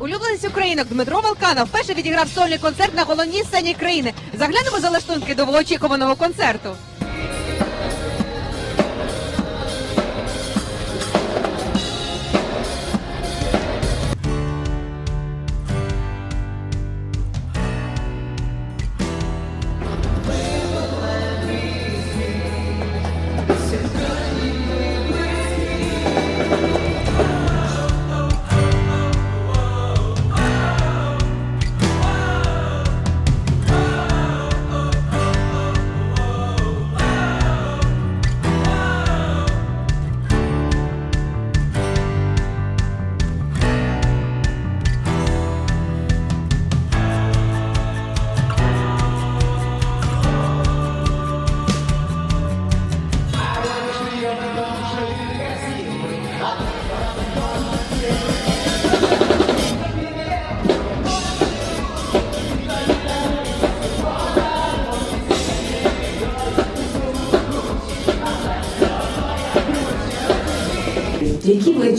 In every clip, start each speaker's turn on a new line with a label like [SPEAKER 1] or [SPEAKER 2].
[SPEAKER 1] Улюбленець українок Дмитро Волканов вперше відіграв сольний концерт на головній сцені країни. Заглянемо за лаштунки довгоочікуваного концерту.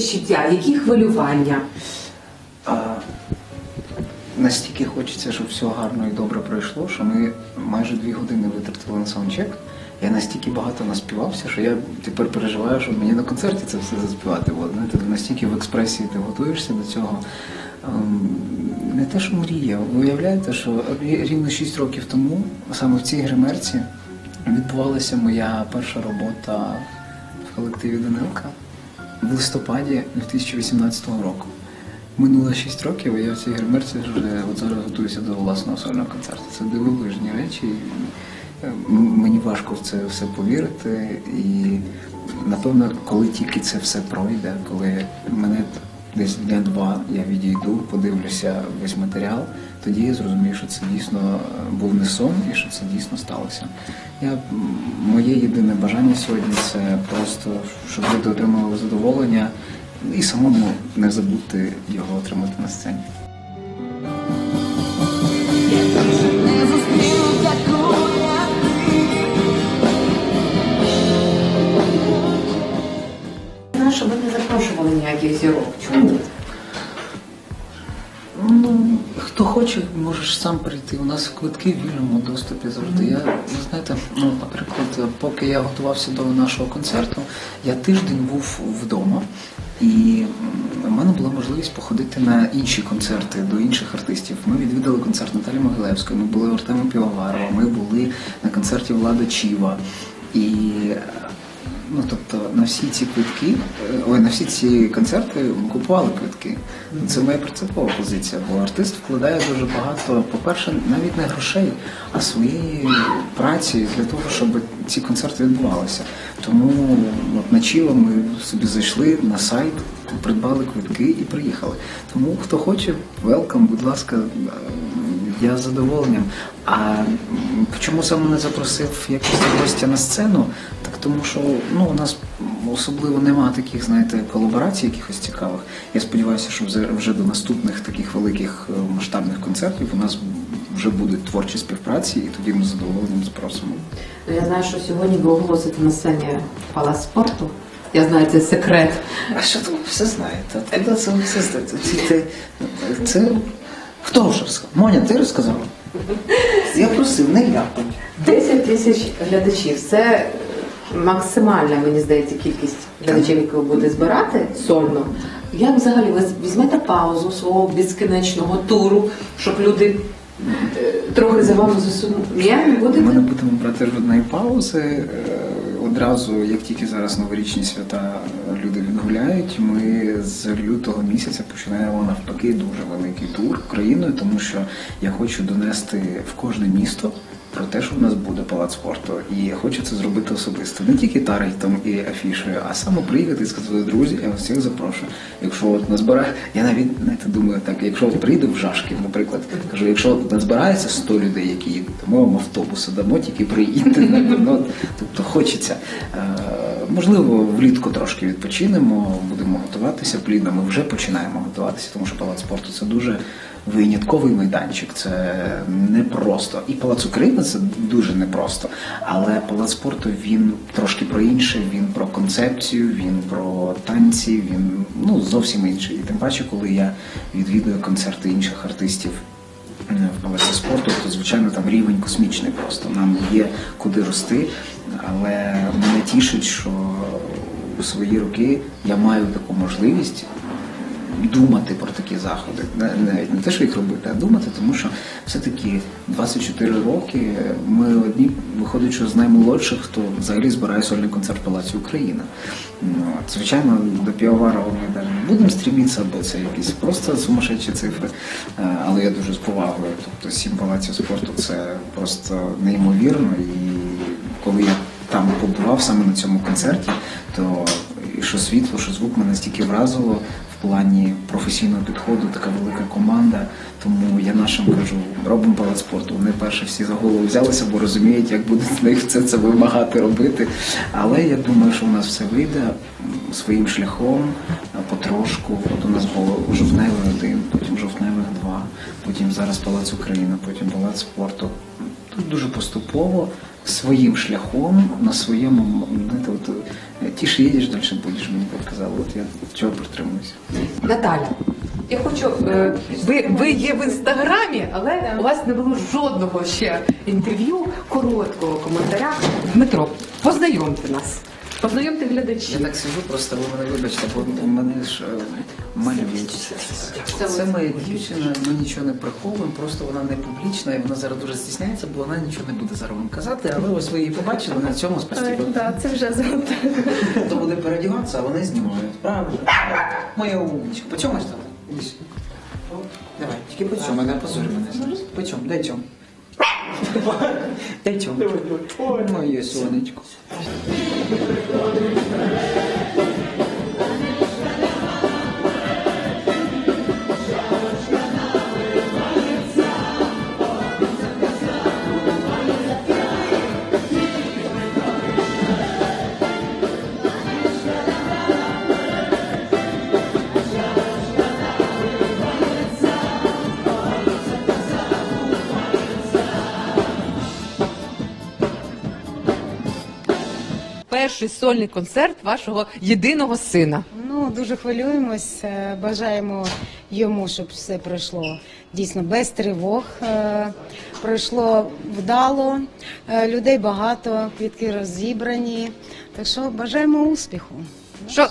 [SPEAKER 2] Відчуття, які хвилювання?
[SPEAKER 3] А, настільки хочеться, щоб все гарно і добре пройшло, що ми майже дві години витратили на саундчек. Я настільки багато наспівався, що я тепер переживаю, що мені на концерті це все заспівати. От, знаєте, настільки в експресії ти готуєшся до цього. Ем, Не те, що мрія. Ви уявляєте, що рівно 6 років тому, саме в цій гримерці, відбувалася моя перша робота в колективі Данилка в листопаді 2018 року. Минуло 6 років, і я в цій гримерці вже от зараз готуюся до власного сольного концерту. Це дивовижні речі. е, Мені важко в це все повірити. І напевно, коли тільки це все пройде, коли мене десь дня-два я відійду, подивлюся весь матеріал, тоді я зрозумію, що це дійсно е, був не сон і що це дійсно сталося. Я, моє єдине бажання сьогодні це просто, щоб люди отримали задоволення і самому не забути його отримати на сцені.
[SPEAKER 2] Знаю, що ви не запрошували ніяких зірок. Чому?
[SPEAKER 3] Хто хоче, можеш сам прийти. У нас квитки в вільному доступі завжди. Я, ви знаєте, ну, наприклад, поки я готувався до нашого концерту, я тиждень був вдома, і у мене була можливість походити на інші концерти до інших артистів. Ми відвідали концерт Наталі Могилевської, ми були у Артема Півоварова, ми були на концерті Влада Чіва. І Ну, тобто на всі ці квитки, е, ой, на всі ці концерти ми купували квитки. Це моя принципова позиція, бо артист вкладає дуже багато, по-перше, навіть не грошей, а своєї праці для того, щоб ці концерти відбувалися. Тому от на Чіва ми собі зайшли на сайт, придбали квитки і приїхали. Тому хто хоче, велкам, будь ласка, я з задоволенням. А чому саме не запросив якось гостя на сцену? Так тому що ну, у нас особливо нема таких, знаєте, колаборацій якихось цікавих. Я сподіваюся, що вже- до наступних таких великих е, масштабних концертів у нас вже будуть творчі співпраці, і тоді ми з задоволенням запросимо.
[SPEAKER 2] Ну, Я знаю, що сьогодні ви оголосите на сцені палац спорту. Я знаю, це секрет.
[SPEAKER 3] А що ти все знаєте? От Це, це все знаєте. Це, це, це хто вже розказав? Моня, ти розказала? Я просив, не я.
[SPEAKER 2] 10 тисяч глядачів. Це максимальна, мені здається, кількість глядачів, яку ви будете збирати сольно. Як взагалі ви візьмете паузу свого безкінечного туру, щоб люди е, трохи за вами засунули? Ні, не будете?
[SPEAKER 3] Ми не будемо брати жодної паузи. Е, Одразу, як тільки зараз новорічні свята люди відгуляють, ми з лютого місяця починаємо навпаки дуже великий тур Україною, тому що я хочу донести в кожне місто про те, що в нас буде палац спорту. І хочу це зробити особисто. Не тільки таргетом і афішею, а саме приїхати і сказати, друзі, я вас всіх запрошую. Якщо от назбирає, я навіть знаєте, думаю, так, якщо от прийду в Жашків, наприклад, кажу, якщо от назбирається 100 людей, які їдуть, то ми вам автобуси дамо, тільки приїдьте. Ну, тобто хочеться. Е, Можливо, влітку трошки відпочинемо, будемо готуватися плідно. Ми вже починаємо готуватися, тому що палац спорту це дуже винятковий майданчик. Це непросто. І палац України це дуже непросто. Але палац спорту він трошки про інше. Він про концепцію, він про танці. Він ну зовсім інший. І тим паче, коли я відвідую концерти інших артистів в палаці спорту, то звичайно там рівень космічний просто. Нам є куди рости, але мене тішить, що у свої роки я маю таку можливість думати про такі заходи. Навіть не те, що їх робити, а думати, тому що все-таки 24 роки ми одні, виходить, що з наймолодших, хто взагалі збирає сольний концерт Палаці Україна. Ну, от, Звичайно, до Півоварова ми навіть не будемо стрімітися, бо це якісь просто сумасшедші цифри. Е, Але я дуже з повагою. Тобто сім палаців спорту це просто неймовірно. І коли я там побував саме на цьому концерті, то і що світло, що звук мене настільки вразило в плані професійного підходу, така велика команда. Тому я нашим кажу, робимо палац спорту. Вони перші всі за голову взялися, бо розуміють, як будуть з них це, це вимагати робити. Але я думаю, що у нас все вийде своїм шляхом, потрошку. От у нас було жовтневий один, потім жовтневих два, потім зараз палац Україна, потім палац спорту. Тут дуже поступово, своїм шляхом, на своєму, знаєте, от, е, тіше їдеш, далі будеш, мені так. От я чого притримуюся.
[SPEAKER 2] Наталя, я хочу. Ви, ви є в інстаграмі, але у вас не було жодного ще інтерв'ю, короткого коментаря. Дмитро, познайомте нас. Познайомте
[SPEAKER 3] глядачі.
[SPEAKER 2] Я
[SPEAKER 3] так сижу, просто ви мене вибачте, бо у мене ж е, малюють. Це моя дівчина, ми нічого не приховуємо, просто вона не публічна і вона зараз дуже стісняється, бо вона нічого не буде зараз вам казати, але ось ви її побачили на цьому спасибо.
[SPEAKER 4] Так, це вже зробили.
[SPEAKER 3] Хто буде переодіватися, а вони знімають. Правда? Моя умничка. По чому ж там? Давай, тільки по чому, не позорь мене. По чому? Дай чому. Дай чому. Моє сонечко.
[SPEAKER 1] Перший сольний концерт вашого єдиного сина.
[SPEAKER 4] Ну дуже хвилюємось. Бажаємо йому, щоб все пройшло дійсно без тривог. е, Пройшло вдало, е, людей багато, квітки розібрані. Так що бажаємо успіху.
[SPEAKER 1] Що,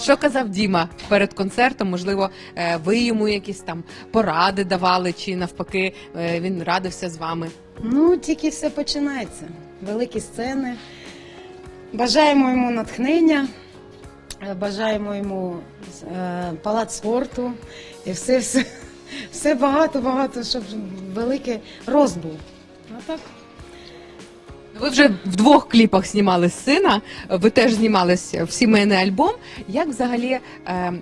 [SPEAKER 1] що казав Діма перед концертом? Можливо, е, ви йому якісь там поради давали, чи навпаки він радився з вами?
[SPEAKER 4] Ну тільки все починається. Великі сцени. Бажаємо йому натхнення, е, бажаємо йому е, палац спорту і все, все, все багато, багато, щоб великий рост був. А так.
[SPEAKER 1] Ви вже в двох кліпах знімали сина. Ви теж знімалися в сімейний альбом. Як взагалі е,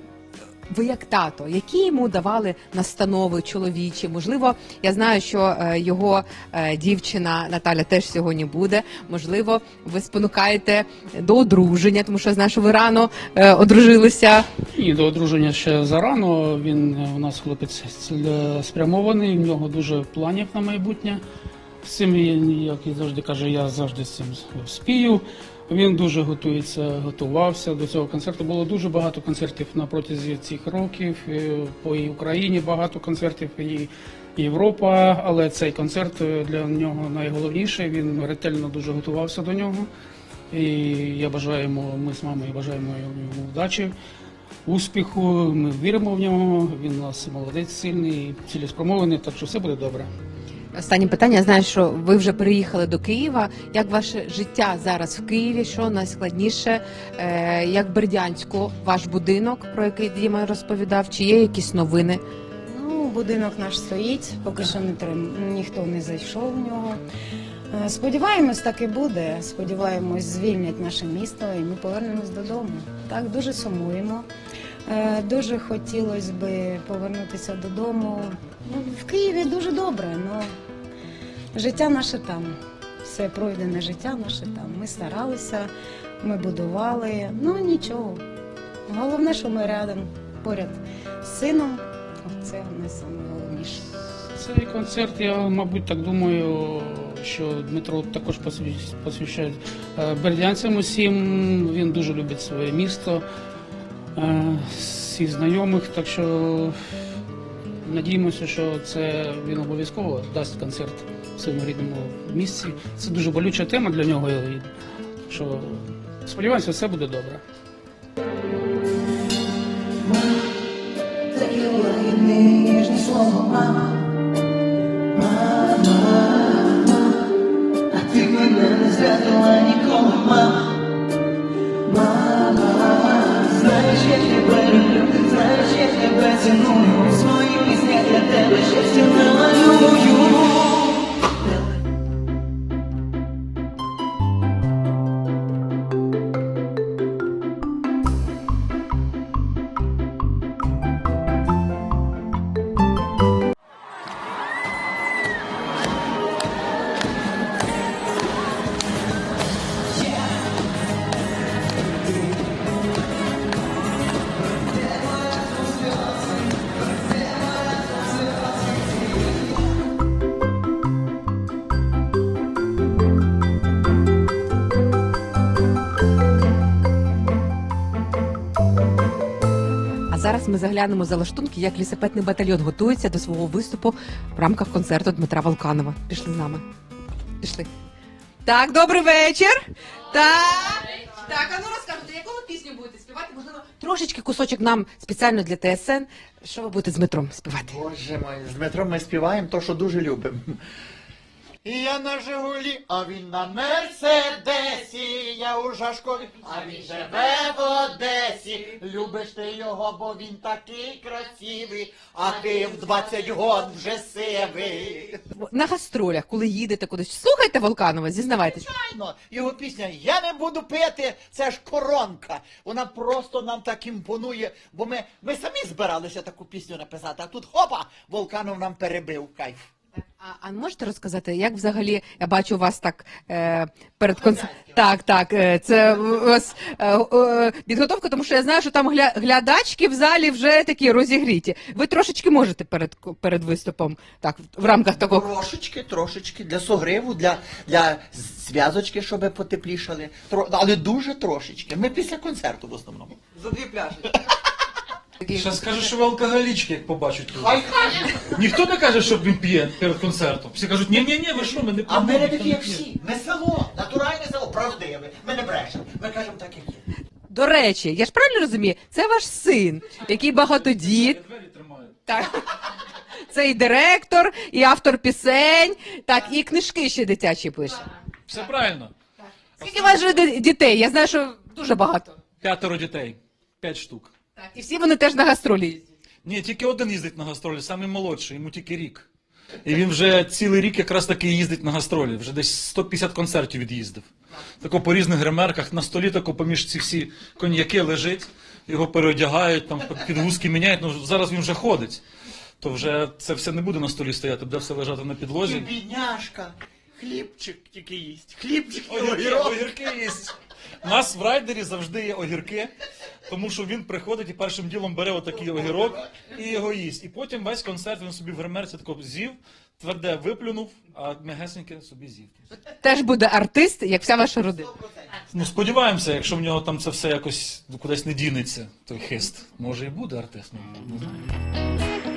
[SPEAKER 1] ви як тато, які йому давали настанови чоловічі? Можливо, я знаю, що е, його е, дівчина Наталя теж сьогодні буде. Можливо, ви спонукаєте до одруження, тому що я знаю, що ви рано е, одружилися.
[SPEAKER 5] І до одруження ще зарано. Він у нас хлопець спрямований, в нього дуже планів на майбутнє. З цим як і завжди каже, я завжди з цим спію. Він дуже готується, готувався до цього концерту. Було дуже багато концертів на протязі цих років. е, По Україні багато концертів, і Європа. Але цей концерт е, для нього найголовніший. Він ретельно дуже готувався до нього. І я бажаю йому, ми з мамою бажаємо йому вдачі, успіху. Ми віримо в нього. Він у нас молодець, сильний, цілеспромований, так що все буде добре.
[SPEAKER 1] Останнє питання. Я знаю, що ви вже переїхали до Києва. Як ваше життя зараз в Києві? Що найскладніше? Е, як Бердянську, ваш будинок, про який Діма розповідав? Чи є якісь новини?
[SPEAKER 4] Ну, будинок наш стоїть, поки що не трим... ніхто не зайшов в нього. Е, Сподіваємось, так і буде. Сподіваємось, звільнять наше місто і ми повернемось додому. Так, дуже сумуємо. Е, Дуже хотілося би повернутися додому. Ну, в Києві дуже добре, але життя наше там. Все пройдене життя наше там. Ми старалися, ми будували. Ну нічого. Головне, що ми рядом поряд з сином Це найголовніше.
[SPEAKER 5] Цей концерт, я, мабуть, так думаю, що Дмитро також посвя- посвящає е, бердянцям усім. Він дуже любить своє місто, всіх знайомих, так що надіємося, що це він обов'язково дасть концерт в своєму рідному місці. Це дуже болюча тема для нього. Що сподіваюся, все буде добре.
[SPEAKER 6] Ніжне слово. Мама,
[SPEAKER 1] заглянемо за лаштунки, як лісопетний батальйон готується до свого виступу в рамках концерту Дмитра Волканова. Пішли з нами. Пішли. Так, добрий вечір. Так. Так, а ну розкажете, ви пісню будете співати? Можливо, трошечки кусочок нам спеціально для ТСН. Що ви будете з Дмитром співати?
[SPEAKER 7] Боже мой, з Дмитром ми співаємо то, що дуже любимо. Я на Жигулі, а він на Мерседесі, я у Жашкові, а він живе в Одесі. Любиш ти його, бо він такий красивий, а ти в 20 год вже сивий.
[SPEAKER 1] На гастролях, коли їдете кудись, слухайте Волканова, зізнавайтесь.
[SPEAKER 7] Звичайно, його пісня Я не буду пити, це ж коронка. Вона просто нам так імпонує, бо ми, ми самі збиралися таку пісню написати, а тут хопа, Волканов нам перебив кайф.
[SPEAKER 1] А, можете розказати, як взагалі я бачу вас так е, перед концертом? Так, так, е, це у вас е, е, підготовка, тому що я знаю, що там гля, глядачки в залі вже такі розігріті. Ви трошечки можете перед перед виступом, так, в рамках такого.
[SPEAKER 7] Трошечки, трошечки, для согриву, для, для зв'язочки, щоб потеплішали. Тро, але дуже трошечки. Ми після концерту в основному.
[SPEAKER 8] Ще скаже, що ви алкоголічки, як побачать тут.
[SPEAKER 7] Хай каже.
[SPEAKER 8] Ніхто не каже, що він п'є перед концертом. Всі кажуть, ні, ні, ні, ви що, ми не
[SPEAKER 7] А
[SPEAKER 8] п'ємо.
[SPEAKER 7] ми не
[SPEAKER 8] ніхто
[SPEAKER 7] такі, як
[SPEAKER 8] п'є».
[SPEAKER 7] всі. Ми село, натуральне село, правдиве. Ми не брешемо. Ми кажемо так, як є.
[SPEAKER 1] До речі, я ж правильно розумію, це ваш син, який багатодіт.
[SPEAKER 8] Двері.
[SPEAKER 1] Так. Це і директор, і автор пісень, так, і книжки ще дитячі пише.
[SPEAKER 8] Все правильно.
[SPEAKER 1] Скільки у вас же ди- дітей? Я знаю, що дуже багато.
[SPEAKER 8] П'ятеро дітей. П'ять штук.
[SPEAKER 1] Так, і всі вони теж на гастролі їздять.
[SPEAKER 8] Ні, тільки один їздить на гастролі, самий молодший, йому тільки рік. І він вже цілий рік якраз таки їздить на гастролі. Вже десь 150 концертів від'їздив. Тако по різних гримерках, на столі тако поміж ці всі коньяки лежить, його переодягають, там підгузки міняють. Ну зараз він вже ходить. То вже це все не буде на столі стояти, буде все лежати на
[SPEAKER 7] І
[SPEAKER 8] підлозі.
[SPEAKER 7] бідняшка. Хлібчик тільки їсть. Хлібчик і
[SPEAKER 8] Огірки,
[SPEAKER 7] огірок.
[SPEAKER 8] У нас в райдері завжди є огірки, тому що він приходить і першим ділом бере отакий огірок і його їсть. І потім весь концерт він собі в гримерці тако з'їв, тверде виплюнув, а м'ягесеньке собі з'їв.
[SPEAKER 1] Теж буде артист, як вся ваша родина.
[SPEAKER 8] Ну сподіваємося, якщо в нього там це все якось кудись не дінеться, той хист. Може і буде артист, ну, не знаю.